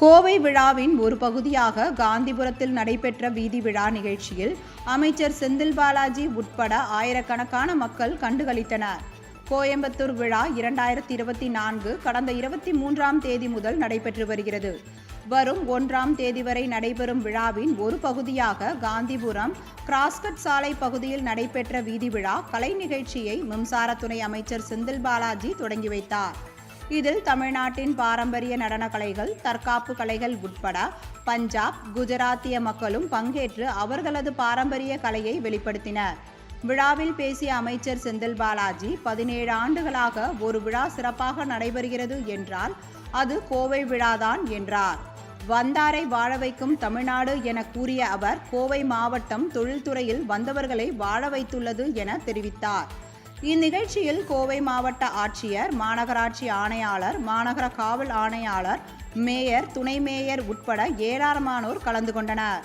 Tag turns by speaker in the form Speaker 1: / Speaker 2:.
Speaker 1: கோவை விழாவின் ஒரு பகுதியாக காந்திபுரத்தில் நடைபெற்ற வீதி விழா நிகழ்ச்சியில் அமைச்சர் செந்தில் பாலாஜி உட்பட ஆயிரக்கணக்கான மக்கள் கண்டுகளித்தனர். கோயம்புத்தூர் விழா இரண்டாயிரத்தி இருபத்தி நான்கு கடந்த இருபத்தி மூன்றாம் தேதி முதல் நடைபெற்று வருகிறது. வரும் ஒன்றாம் தேதி வரை நடைபெறும் விழாவின் ஒரு பகுதியாக காந்திபுரம் கிராஸ்கட் சாலை பகுதியில் நடைபெற்ற வீதி விழா கலை நிகழ்ச்சியை மின்சாரத்துறை அமைச்சர் செந்தில் பாலாஜி தொடங்கி வைத்தார். இதில் தமிழ்நாட்டின் பாரம்பரிய நடன கலைகள் தற்காப்பு கலைகள் உட்பட பஞ்சாப் குஜராத்திய மக்களும் பங்கேற்று அவர்களது பாரம்பரிய கலையை வெளிப்படுத்தினர். விழாவில் பேசிய அமைச்சர் செந்தில் பாலாஜி பதினேழு ஆண்டுகளாக ஒரு விழா சிறப்பாக நடைபெறுகிறது என்றால் அது கோவை விழாதான் என்றார். வந்தாரை வாழ வைக்கும் தமிழ்நாடு என கூறிய அவர் கோவை மாவட்டம் தொழில்துறையில் வந்தவர்களை வாழ வைத்துள்ளது என தெரிவித்தார். இந்நிகழ்ச்சியில் கோவை மாவட்ட ஆட்சியர் மாநகராட்சி ஆணையாளர் மாநகர காவல் ஆணையாளர் மேயர் துணை மேயர் உட்பட ஏராளமானோர் கலந்து கொண்டனர்.